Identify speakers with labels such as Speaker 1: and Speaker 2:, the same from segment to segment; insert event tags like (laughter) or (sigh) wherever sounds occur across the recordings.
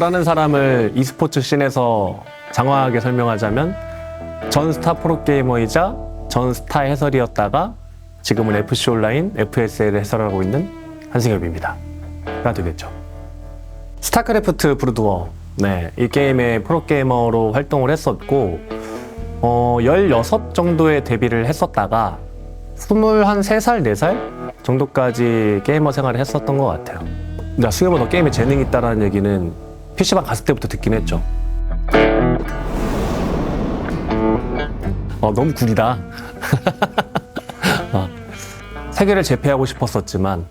Speaker 1: 저라는 사람을 e스포츠 씬에서 장황하게 설명하자면 전 스타 프로게이머이자 전 스타 해설이었다가 지금은 FC 온라인, FSL을 해설하고 있는 한승엽입니다. 가 되겠죠. 스타크래프트 브루드워. 네, 이 게임의 프로게이머로 활동을 했었고, 어, 16 정도의 데뷔를 했었다가, 23살, 4살 정도까지 게이머 생활을 했었던 것 같아요. 나 승엽은 너 게임에 재능이 있다라는 얘기는 PC방 갔을 때부터 듣긴 했죠. 어, 너무 구리다. (laughs) 어, 세계를 제패하고 싶었었지만,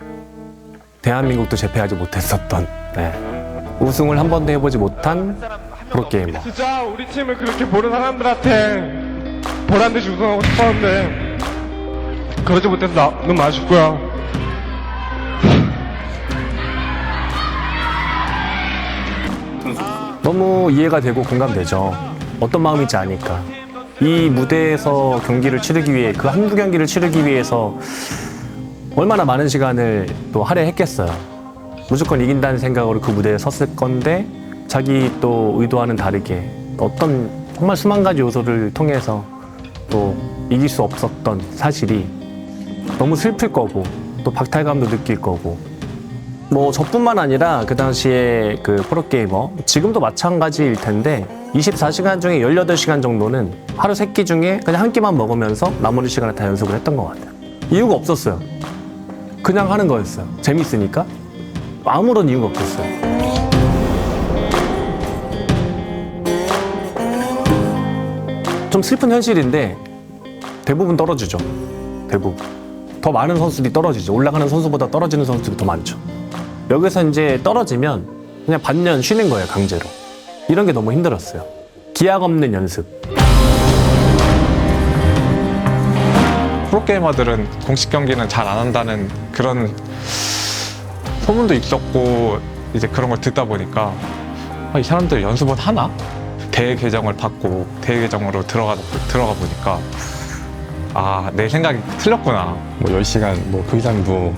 Speaker 1: 대한민국도 제패하지 못했었던, 네. 우승을 한 번도 해보지 못한 프로게이머.
Speaker 2: 진짜 우리 팀을 그렇게 보는 사람들한테 보란 듯이 우승하고 싶었는데 그러지 못해서 나, 너무 아쉽고요.
Speaker 1: 너무 이해가 되고 공감되죠. 어떤 마음인지 아니까. 이 무대에서 경기를 치르기 위해 그 한두 경기를 치르기 위해서 얼마나 많은 시간을 또 할애했겠어요. 무조건 이긴다는 생각으로 그 무대에 섰을 건데 자기 또 의도와는 다르게 어떤 정말 수만 가지 요소를 통해서 또 이길 수 없었던 사실이 너무 슬플 거고 또 박탈감도 느낄 거고 뭐 저뿐만 아니라 그 당시에 그 프로게이머 지금도 마찬가지일 텐데 24시간 중에 18시간 정도는 하루 세 끼 중에 그냥 한 끼만 먹으면서 나머지 시간을 다 연습을 했던 것 같아요. 이유가 없었어요. 그냥 하는 거였어요. 재밌으니까 아무런 이유가 없었어요. 좀 슬픈 현실인데 대부분 떨어지죠. 대부분. 더 많은 선수들이 떨어지죠. 올라가는 선수보다 떨어지는 선수들이 더 많죠. 여기서 이제 떨어지면 그냥 반년 쉬는 거예요, 강제로. 이런 게 너무 힘들었어요. 기약 없는 연습.
Speaker 2: 프로게이머들은 공식 경기는 잘 안 한다는 그런 소문도 있었고 이제 그런 걸 듣다 보니까 아, 이 사람들 연습은 하나? 대회 계정을 받고 대회 계정으로 들어가, 들어가 보니까 아 내 생각이 틀렸구나
Speaker 3: 뭐 10시간 뭐 그 이상도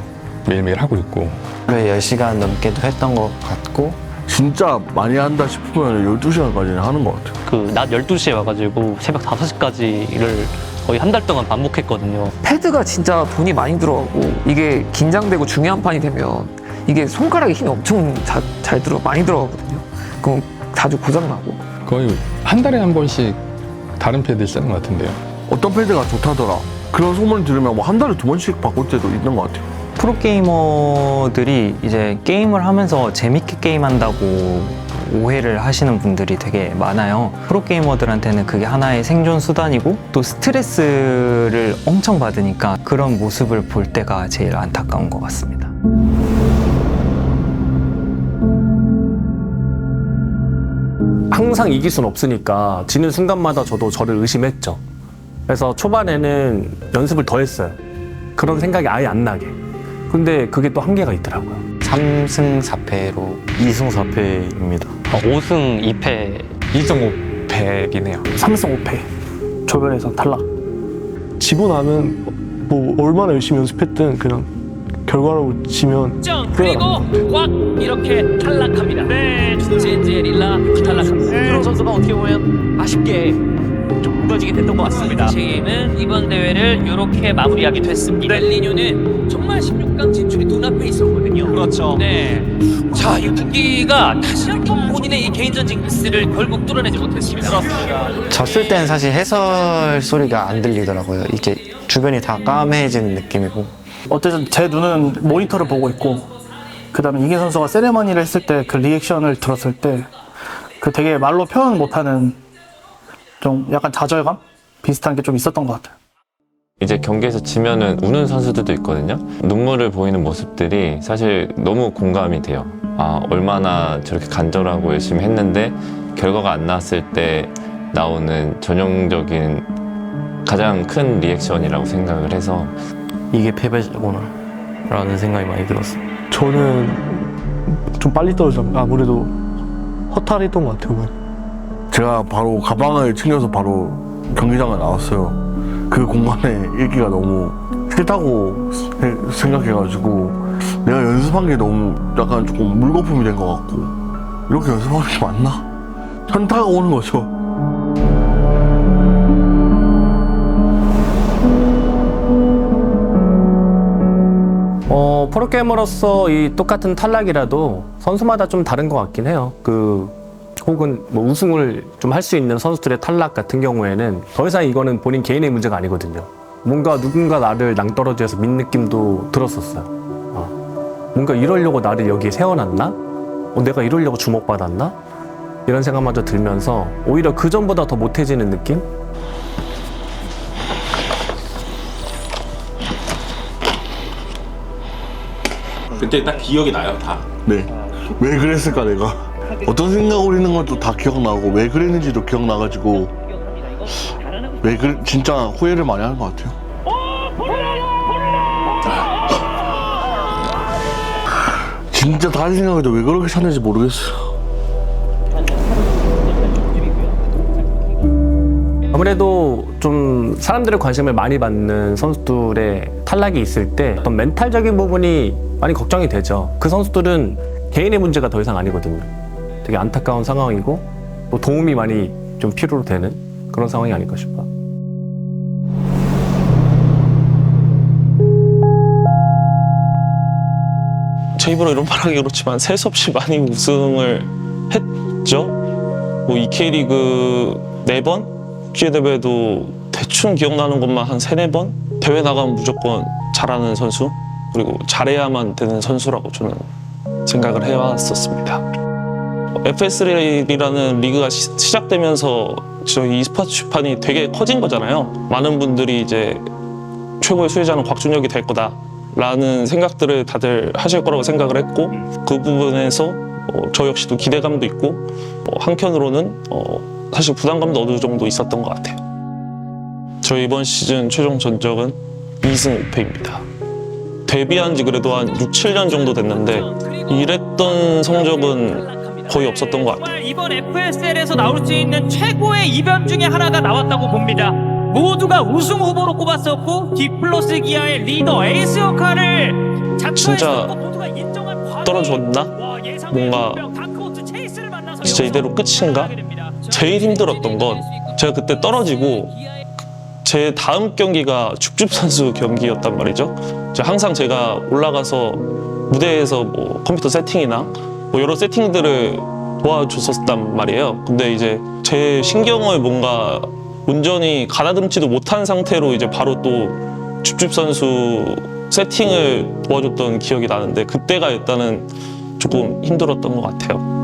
Speaker 3: 매일매일 하고 있고
Speaker 4: 하루에 10시간 넘게도 했던 것 같고
Speaker 5: 진짜 많이 한다 싶으면 12시간까지는 하는 것 같아요.
Speaker 6: 그 낮 12시에 와가지고 새벽 5시까지를 거의 한 달 동안 반복했거든요.
Speaker 7: 패드가 진짜 돈이 많이 들어가고 이게 긴장되고 중요한 판이 되면 이게 손가락에 힘이 엄청 자- 잘 들어 많이 들어가거든요. 그럼 자주 고장 나고.
Speaker 3: 거의 한 달에 한 번씩 다른 패드 쓰는 것 같은데요.
Speaker 5: 어떤 패드가 좋다더라. 그런 소문 들으면 뭐 한 달에 두 번씩 바꿀 때도 있는 것 같아요.
Speaker 4: 프로게이머들이 이제 게임을 하면서 재밌게 게임한다고 오해를 하시는 분들이 되게 많아요. 프로게이머들한테는 그게 하나의 생존 수단이고 또 스트레스를 엄청 받으니까 그런 모습을 볼 때가 제일 안타까운 것 같습니다.
Speaker 1: 항상 이길 순 없으니까 지는 순간마다 저도 저를 의심했죠. 그래서 초반에는 연습을 더 했어요. 그런 생각이 아예 안 나게. 근데 그게 또 한계가 있더라고요.
Speaker 4: 3승 4패로
Speaker 5: 2승 4패입니다.
Speaker 6: 5승 2패
Speaker 2: 2승 5패이긴 해요
Speaker 8: 3승 5패 조별에서 탈락 지고 나면 뭐 얼마나 열심히 연습했든 그냥 결과로 지면
Speaker 9: 그리고 확 이렇게 탈락합니다. 네, 젠제 릴라 탈락합니다. 프로 선수가 어떻게 보면 아쉽게 좀 무너지게 됐던 것 같습니다. 팀은 이번 대회를 이렇게 마무리하게 됐습니다. 벨리뉴는 정말 16강 진출이 눈앞에 있었거든요. 그렇죠. 네. 자, 이 경기가 다시 한번 본인의 이 개인전 징크스를 결국 뚫어내지 못했습니다. 그렇습니다.
Speaker 4: 졌을 땐 사실 해설 소리가 안 들리더라고요. 이게 주변이 다 까매지는 느낌이고
Speaker 8: 어쨌든 제 눈은 모니터를 보고 있고 그 다음에 이기 선수가 세레머니를 했을 때 그 리액션을 들었을 때 그 되게 말로 표현 못하는 좀 약간 좌절감 비슷한 게 좀 있었던 것 같아요
Speaker 10: 이제 경기에서 지면은 우는 선수들도 있거든요. 눈물을 보이는 모습들이 사실 너무 공감이 돼요. 아, 얼마나 저렇게 간절하고 열심히 했는데 결과가 안 나왔을 때 나오는 전형적인 가장 큰 리액션이라고 생각을 해서
Speaker 4: 이게 패배구나 라는 생각이 많이 들었어요.
Speaker 8: 저는 좀 빨리 떨어졌 아무래도 허탈했던 것 같아요
Speaker 5: 제가 바로 가방을 챙겨서 바로 경기장에 나왔어요. 그 공간에 있기가 너무 싫다고 세- 생각해가지고 내가 연습한 게 너무 약간 조금 물거품이 된 것 같고 이렇게 연습하는 게 맞나? 현타가 오는 거죠.
Speaker 1: 어, 프로게이머로서 이 똑같은 탈락이라도 선수마다 좀 다른 것 같긴 해요. 그 혹은 뭐 우승을 좀 할 수 있는 선수들의 탈락 같은 경우에는 더 이상 이거는 본인 개인의 문제가 아니거든요. 뭔가 누군가 나를 낭떠러지에서 민 느낌도 들었었어요. 어. 뭔가 이러려고 나를 여기에 세워놨나? 어, 내가 이러려고 주목받았나? 이런 생각마저 들면서 오히려 그 전보다 더 못해지는 느낌?
Speaker 11: 그때 딱 기억이 나요 다.
Speaker 5: 네. 왜 그랬을까 내가? 어떤 생각으로 있는 것도 다 기억나고 왜 그랬는지도 기억나가지고 왜 그, 진짜 후회를 많이 하는 것 같아요. 진짜 다른 생각해도 왜 그렇게 샀는지 모르겠어요.
Speaker 1: 아무래도 좀 사람들의 관심을 많이 받는 선수들의 탈락이 있을 때 어떤 멘탈적인 부분이 많이 걱정이 되죠. 그 선수들은 개인의 문제가 더 이상 아니거든요. 되게 안타까운 상황이고 또 도움이 많이 좀 필요로 되는 그런 상황이 아닐까 싶어요.
Speaker 12: 제 입으로 이런 말하기 그렇지만 셀수 없이 많이 우승을 했죠. 뭐 K리그 네 번, 기회대회도 대충 기억나는 것만 한 세네 번. 대회 나가면 무조건 잘하는 선수 그리고 잘해야만 되는 선수라고 저는 생각을 해왔었습니다. FS1이라는 리그가 시, 시작되면서 저희 e스포츠 판이 되게 커진 거잖아요. 많은 분들이 이제 최고의 수혜자는 곽준혁이 될 거다라는 생각들을 다들 하실 거라고 생각을 했고 그 부분에서 어, 저 역시도 기대감도 있고 어, 한편으로는 어, 사실 부담감도 어느 정도 있었던 것 같아요. 저 이번 시즌 최종 전적은 2승 5패입니다. 데뷔한 지 그래도 한 6, 7년 정도 됐는데 이랬던 성적은 거의 없었던 것 같아요.
Speaker 9: 정말 이번 FSL에서 나올 수 있는 최고의 이변 중에 하나가 나왔다고 봅니다. 모두가 우승 후보로 꼽았었고 디플러스 기아의 리더 에이스 역할을
Speaker 12: 진짜 떨어졌나? 뭔가 진짜 이대로 끝인가? 제일 힘들었던 건 제가 그때 떨어지고 제 다음 경기가 죽줍 선수 경기였단 말이죠. 항상 제가 올라가서 무대에서 뭐 컴퓨터 세팅이나 뭐 여러 세팅들을 도와줬었단 말이에요. 근데 이제 제 신경을 뭔가 온전히 가다듬지도 못한 상태로 이제 바로 또 죽줍 선수 세팅을 도와줬던 기억이 나는데 그때가 일단은 조금 힘들었던 것 같아요.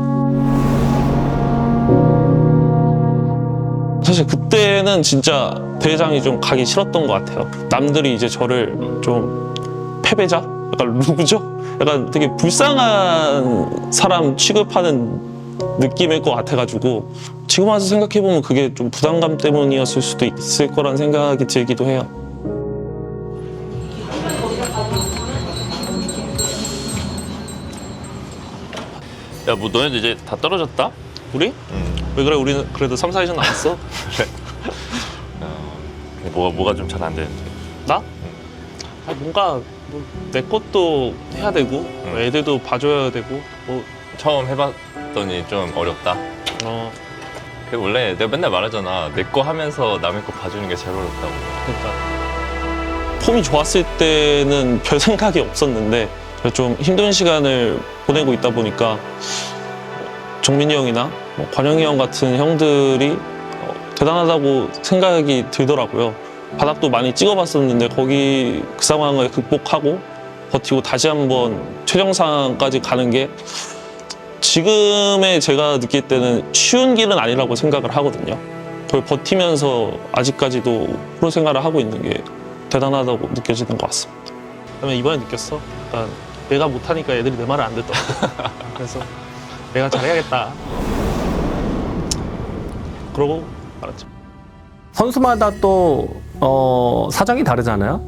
Speaker 12: 사실 그때는 진짜 대회장이 좀 가기 싫었던 것 같아요. 남들이 이제 저를 좀 패배자? 약간 루저? 약간 되게 불쌍한 사람 취급하는 느낌일 것 같아가지고 지금 와서 생각해보면 그게 좀 부담감 때문이었을 수도 있을 거란 생각이 들기도 해요.
Speaker 11: 야 뭐 너네들 이제 다 떨어졌다?
Speaker 12: 우리? 왜 그래? 우리는 그래도 3, 4위전 나왔어.
Speaker 11: 뭐가 뭐가 좀 잘 안 되는데.
Speaker 12: 나? 아, 뭔가 뭐 내 것도 해야 되고 뭐 애들도 봐줘야 되고 뭐
Speaker 10: 처음 해봤더니 좀 어렵다.
Speaker 12: 어,
Speaker 10: 그 원래 내가 맨날 말하잖아. 내 거 하면서 남의 거 봐주는 게 제일 어렵다고.
Speaker 12: 그러니까 폼이 좋았을 때는 별 생각이 없었는데 좀 힘든 시간을 보내고 있다 보니까 정민이 형이나 뭐 관영이 형 같은 형들이 어, 대단하다고 생각이 들더라고요. 바닥도 많이 찍어봤었는데 거기 그 상황을 극복하고 버티고 다시 한번 최정상까지 가는 게 지금의 제가 느낄 때는 쉬운 길은 아니라고 생각을 하거든요. 그걸 버티면서 아직까지도 프로 생활을 하고 있는 게 대단하다고 느껴지는 것 같습니다. 그다음에 이번에 느꼈어. 약간 내가 못하니까 애들이 내 말을 안 듣더라고. (laughs) 그래서 내가 잘해야겠다. 그러고 말았죠.
Speaker 1: 선수마다 또 어, 사정이 다르잖아요.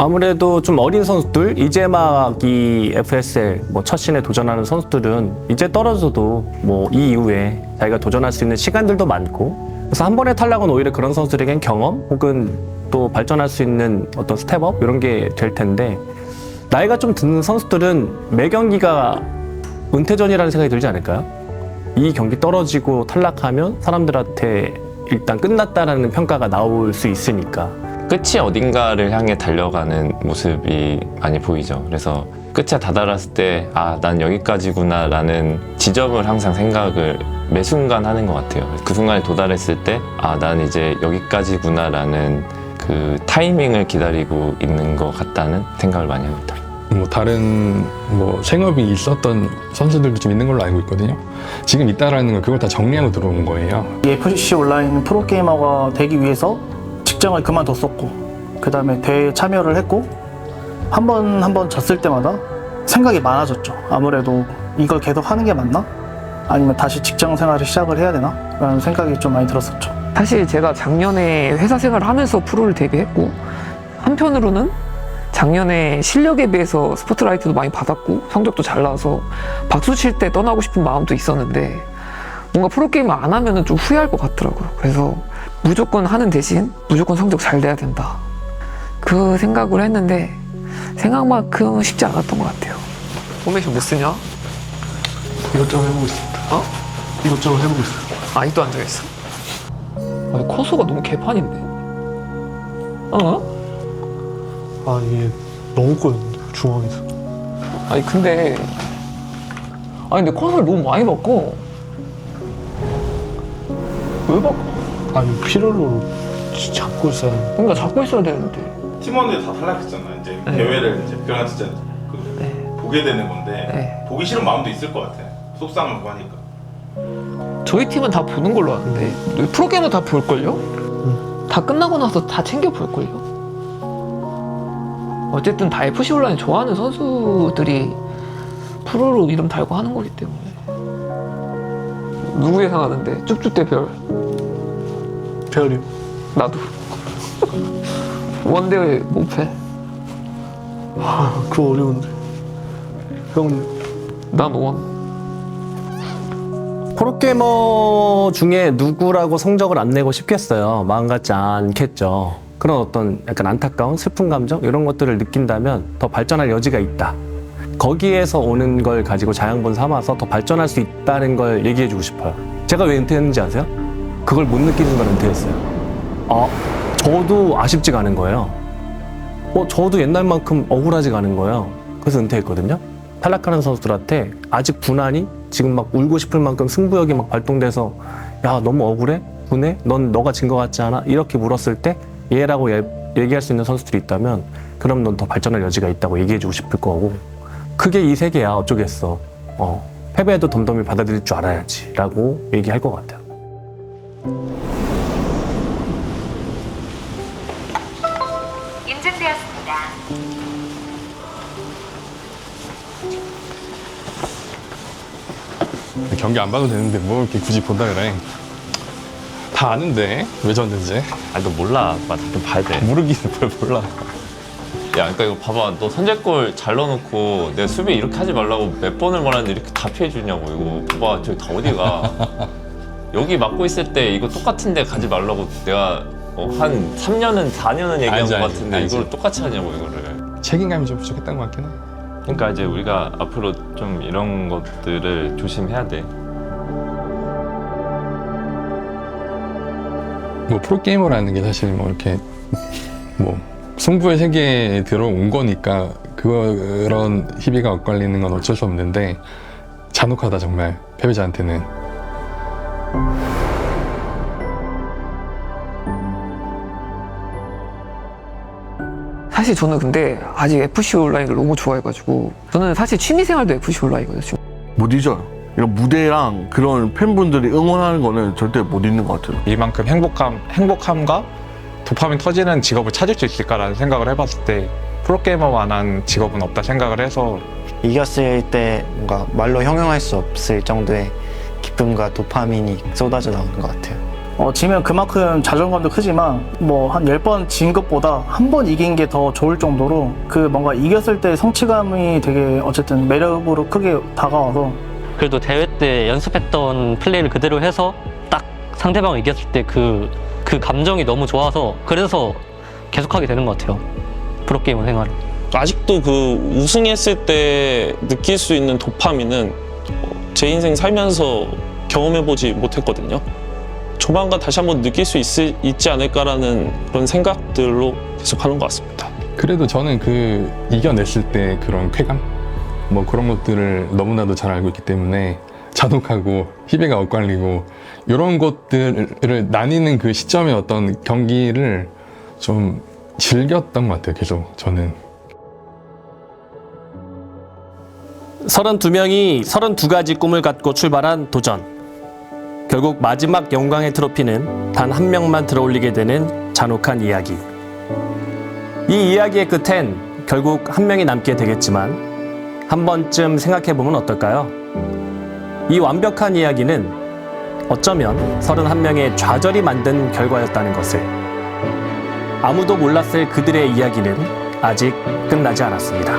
Speaker 1: 아무래도 좀 어린 선수들 이제 막 이 FSL 뭐 첫 신에 도전하는 선수들은 이제 떨어져도 뭐 이 이후에 자기가 도전할 수 있는 시간들도 많고 그래서 한 번의 탈락은 오히려 그런 선수들에겐 경험 혹은 또 발전할 수 있는 어떤 스텝업 이런 게 될 텐데 나이가 좀 드는 선수들은 매 경기가 은퇴전이라는 생각이 들지 않을까요? 이 경기 떨어지고 탈락하면 사람들한테 일단 끝났다라는 평가가 나올 수 있으니까
Speaker 10: 끝이 어딘가를 향해 달려가는 모습이 많이 보이죠. 그래서 끝에 다다랐을 때, 아, 난 여기까지구나 라는 지점을 항상 생각을 매 순간 하는 것 같아요. 그 순간에 도달했을 때, 아, 난 이제 여기까지구나 라는 그 타이밍을 기다리고 있는 것 같다는 생각을 많이 합니다.
Speaker 3: 뭐 다른 뭐 생업이 있었던 선수들도 좀 있는 걸로 알고 있거든요. 지금 있다라는 건 그걸 다 정리하고 들어온 거예요.
Speaker 8: 이 FC 온라인 프로게이머가 되기 위해서 직장을 그만뒀었고 그 다음에 대회에 참여를 했고 한 번 한 번 졌을 때마다 생각이 많아졌죠 아무래도 이걸 계속 하는 게 맞나? 아니면 다시 직장 생활을 시작을 해야 되나? 라는 생각이 좀 많이 들었었죠
Speaker 7: 사실 제가 작년에 회사 생활을 하면서 프로를 데뷔했고 한편으로는 작년에 실력에 비해서 스포트라이트도 많이 받았고 성적도 잘 나와서 박수 칠 때 떠나고 싶은 마음도 있었는데 뭔가 프로게임을 안 하면 좀 후회할 것 같더라고요. 그래서 무조건 하는 대신 무조건 성적 잘 돼야 된다. 그 생각을 했는데 생각만큼 쉽지 않았던 것 같아요. 포메이션 몇 쓰냐?
Speaker 5: 이것저것 해보고 있습니다.
Speaker 7: 어?
Speaker 5: 이것저것 해보고 있어요.
Speaker 7: 아직도 앉아있어. 아니, 코스가 너무 개판인데. 어?
Speaker 5: 아 이게 너무 꼬였는데 중앙에서.
Speaker 7: 아니 근데 아니 근데 컷을 너무 많이 바꿔 왜 바꿔?
Speaker 5: 아니 피렐로로 잡고 있어야
Speaker 7: 그러니까 잡고 있어야 되는데
Speaker 13: 팀원들 다 탈락했잖아. 이제 대회를 이제 그냥 진짜 그 보게 되는 건데
Speaker 7: 네.
Speaker 13: 보기 싫은 마음도 있을 것 같아. 속상하고 하니까.
Speaker 7: 저희 팀은 다 보는 걸로 아는데 프로게이머 다 볼걸요? 다 끝나고 나서 다 챙겨 볼걸요? 어쨌든 다 FC 온라인 좋아하는 선수들이 프로로 이름 달고 하는 거기 때문에 누구 예상하는데? 쭉쭉 대 별
Speaker 5: 별이요.
Speaker 7: 나도 (laughs) 원대 목패
Speaker 5: 아 그거 어려운데.
Speaker 7: 형난 원.
Speaker 1: 프로게이머 중에 누구라고 성적을 안 내고 싶겠어요. 마음 같지 않겠죠. 그런 어떤 약간 안타까운 슬픈 감정 이런 것들을 느낀다면 더 발전할 여지가 있다. 거기에서 오는 걸 가지고 자양분 삼아서 더 발전할 수 있다는 걸 얘기해 주고 싶어요. 제가 왜 은퇴했는지 아세요? 그걸 못 느끼는 걸 은퇴했어요. 아, 저도 아쉽지가 않은 거예요. 어, 저도 옛날만큼 억울하지가 않은 거예요. 그래서 은퇴했거든요. 탈락하는 선수들한테 아직 분하니 지금 막 울고 싶을 만큼 승부욕이 막 발동돼서 야 너무 억울해 분해 넌 너가 진 것 같지 않아 이렇게 물었을 때 얘라고 얘- 얘기할 수 있는 선수들이 있다면 그럼 넌 더 발전할 여지가 있다고 얘기해주고 싶을 거고 그게 이 세계야 어쩌겠어 어 패배해도 덤덤히 받아들일 줄 알아야지 라고 얘기할 것 같아요.
Speaker 14: 인증되었습니다.
Speaker 3: 경기 안 봐도 되는데 뭐 이렇게 굳이 본다 그래. 다 아는데 왜 졌는지.
Speaker 10: 아니, 너 몰라. 나좀 봐야 돼.
Speaker 3: 모르기는 뭘 몰라.
Speaker 10: 야, 그러니까 이거 봐봐. 너 선제골 잘 넣어놓고 내가 수비 이렇게 하지 말라고 몇 번을 말하는데 이렇게 다 피해주냐고. 이거 봐봐. 저기 다 어디가. (laughs) 여기 막고 있을 때 이거 똑같은데 가지 말라고 내가 어, 한 3년은 4년은 얘기한
Speaker 3: 알지,
Speaker 10: 것
Speaker 3: 알지,
Speaker 10: 같은데
Speaker 3: 알지.
Speaker 10: 이걸 똑같이 하냐고 이거를.
Speaker 3: 책임감이 좀 부족했던 것 같긴 해.
Speaker 10: 그러니까 이제 우리가 앞으로 좀 이런 것들을 조심해야 돼.
Speaker 3: 뭐 프로게이머라는 게 사실 뭐 이렇게 뭐 승부의 세계에 들어온 거니까 그런 희비가 엇갈리는 건 어쩔 수 없는데 잔혹하다 정말 패배자한테는
Speaker 7: 사실 저는 근데 아직 FC 온라인을 너무 좋아해가지고 저는 사실 취미생활도 FC 온라인이거든요.
Speaker 5: 못 잊어요. 이런 무대랑 그런 팬분들이 응원하는 거는 절대 못 잊는 것 같아요.
Speaker 2: 이만큼 행복함, 행복함과 도파민 터지는 직업을 찾을 수 있을까라는 생각을 해봤을 때 프로게이머만한 직업은 없다 생각을 해서
Speaker 15: 이겼을 때 뭔가 말로 형용할 수 없을 정도의 기쁨과 도파민이 쏟아져 나오는 것 같아요.
Speaker 8: 어, 지면 그만큼 자존감도 크지만 뭐 한 10번 진 것보다 한 번 이긴 게 더 좋을 정도로 그 뭔가 이겼을 때 성취감이 되게 어쨌든 매력으로 크게 다가와서
Speaker 6: 그래도 대회 때 연습했던 플레이를 그대로 해서 딱 상대방을 이겼을 때 그 그 감정이 너무 좋아서 그래서 계속하게 되는 것 같아요. 프로게이머 생활을.
Speaker 12: 아직도 그 우승했을 때 느낄 수 있는 도파민은 제 인생 살면서 경험해보지 못했거든요. 조만간 다시 한번 느낄 수 있, 있지 않을까라는 그런 생각들로 계속 하는 것 같습니다.
Speaker 3: 그래도 저는 그 이겨냈을 때 그런 쾌감 뭐 그런 것들을 너무나도 잘 알고 있기 때문에 잔혹하고 희배가 엇갈리고 이런 것들을 나뉘는 그 시점의 어떤 경기를 좀 즐겼던 것 같아요 계속 저는
Speaker 1: 32명이 32가지 꿈을 갖고 출발한 도전. 결국 마지막 영광의 트로피는 단 한 명만 들어올리게 되는 잔혹한 이야기. 이 이야기의 끝엔 결국 한 명이 남게 되겠지만 한 번쯤 생각해 보면 어떨까요? 이 완벽한 이야기는 어쩌면 31명의 좌절이 만든 결과였다는 것을. 아무도 몰랐을 그들의 이야기는 아직 끝나지 않았습니다.